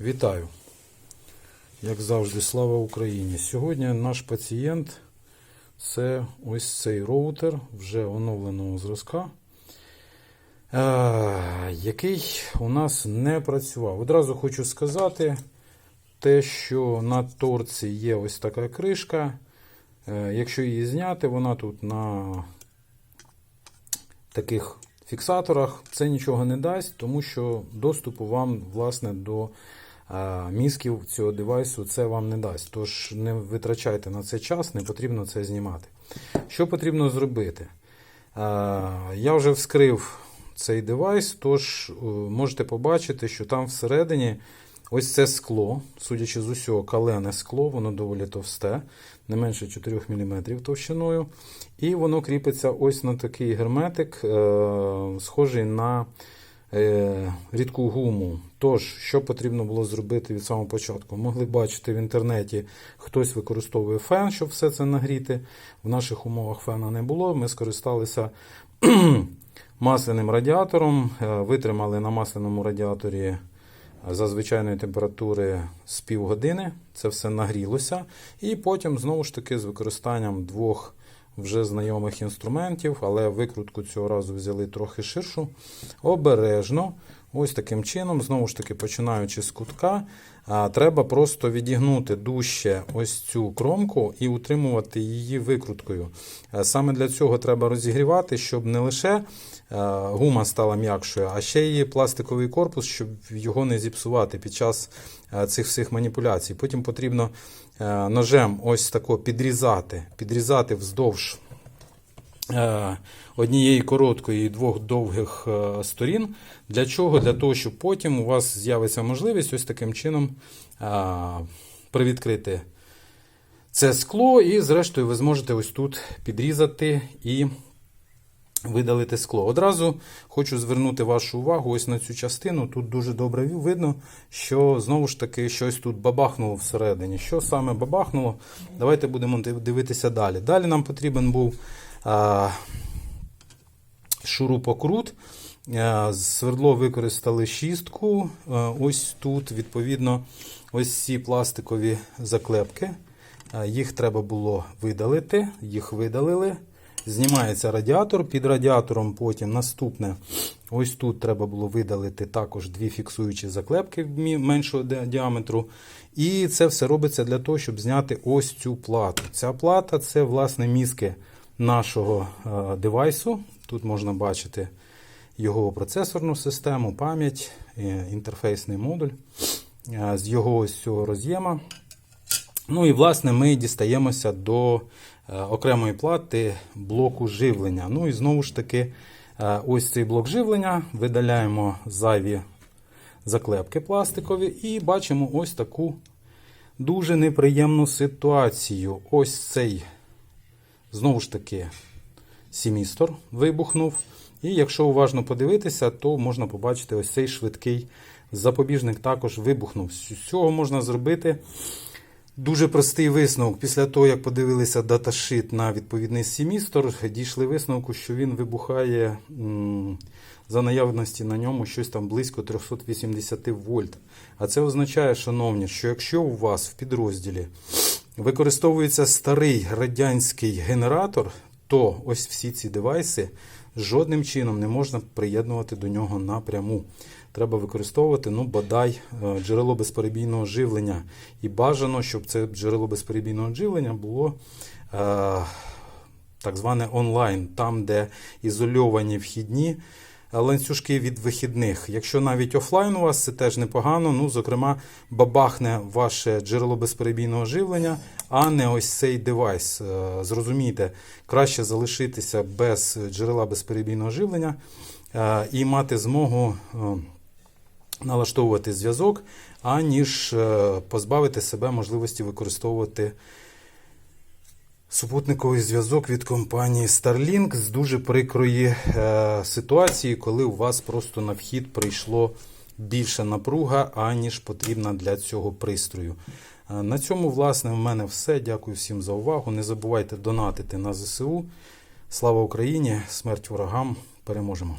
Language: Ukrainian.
Вітаю! Як завжди, слава Україні! Сьогодні наш пацієнт це ось цей роутер вже оновленого зразка, який у нас не працював. Одразу хочу сказати, те, що на торці є ось така кришка. Е, Якщо її зняти, вона тут на таких фіксаторах це нічого не дасть, тому що доступу вам власне до мізків цього девайсу це вам не дасть. Тож не витрачайте на це час, не потрібно це знімати. Що потрібно зробити? Я вже вскрив цей девайс, тож е, можете побачити, що там всередині ось це скло, судячи з усього, калене скло, воно доволі товсте, не менше 4 мм товщиною. І воно кріпиться ось на такий герметик, е, схожий на рідку гуму. Тож, що потрібно було зробити від самого початку? Могли бачити в інтернеті, хтось використовує фен, щоб все це нагріти. В наших умовах фена не було. Ми скористалися масляним радіатором, е, витримали на масляному радіаторі за звичайної температури з півгодини. Це все нагрілося. І потім, знову ж таки, з використанням двох вже знайомих інструментів, але викрутку цього разу взяли трохи ширшу. Обережно, ось таким чином, знову ж таки, починаючи з кутка, треба просто відігнути дужче ось цю кромку і утримувати її викруткою. Саме для цього треба розігрівати, щоб не лише гума стала м'якшою, а ще й пластиковий корпус, щоб його не зіпсувати під час цих всіх маніпуляцій. Потім потрібно ножем ось тако підрізати, підрізати вздовж однієї короткої і двох довгих е, сторін. Для чого? Для того, щоб потім у вас з'явиться можливість ось таким чином е, привідкрити це скло, і, зрештою, ви зможете ось тут підрізати і видалити скло. Одразу хочу звернути вашу увагу ось на цю частину. Тут дуже добре видно, що знову ж таки щось тут бабахнуло всередині. Що саме бабахнуло? Давайте будемо дивитися далі. Далі нам потрібен був шурупокрут. Е, Свердло використали шістку. Е, Ось тут, відповідно, ось ці пластикові заклепки. Е, Їх треба було видалити, їх видалили. Знімається радіатор. Під радіатором потім наступне. Ось тут треба було видалити також дві фіксуючі заклепки меншого діаметру. І це все робиться для того, щоб зняти ось цю плату. Ця плата це, власне, мізки нашого е, девайсу. Тут можна бачити його процесорну систему, пам'ять, е, інтерфейсний модуль е, з його ось цього роз'єма. Ну і власне ми дістаємося до окремої плати блоку живлення. Ну і знову ж таки, ось цей блок живлення, видаляємо зайві заклепки пластикові і бачимо ось таку дуже неприємну ситуацію. Ось цей, знову ж таки, семістор вибухнув. І якщо уважно подивитися, то можна побачити ось цей швидкий запобіжник також вибухнув. З цього можна зробити дуже простий висновок. Після того, як подивилися даташит на відповідний семістр, дійшли висновку, що він вибухає за наявності на ньому щось там близько 380 вольт. А це означає, шановні, що якщо у вас в підрозділі використовується старий радянський генератор, то ось всі ці девайси жодним чином не можна приєднувати до нього напряму. Треба використовувати ну, бодай е, джерело безперебійного живлення. І бажано, щоб це джерело безперебійного живлення було е, так зване онлайн, там, де ізольовані вхідні ланцюжки від вихідних. Якщо навіть офлайн у вас це теж непогано, ну, зокрема, бабахне ваше джерело безперебійного живлення, а не ось цей девайс. Е, Зрозумійте, краще залишитися без джерела безперебійного живлення е, і мати змогу. е, налаштовувати зв'язок, аніж позбавити себе можливості використовувати супутниковий зв'язок від компанії Starlink з дуже прикрої е, ситуації, коли у вас просто на вхід прийшло більше напруга, аніж потрібна для цього пристрою. Е, На цьому, власне, в мене все. Дякую всім за увагу. Не забувайте донатити на ЗСУ. Слава Україні! Смерть ворогам! Переможемо!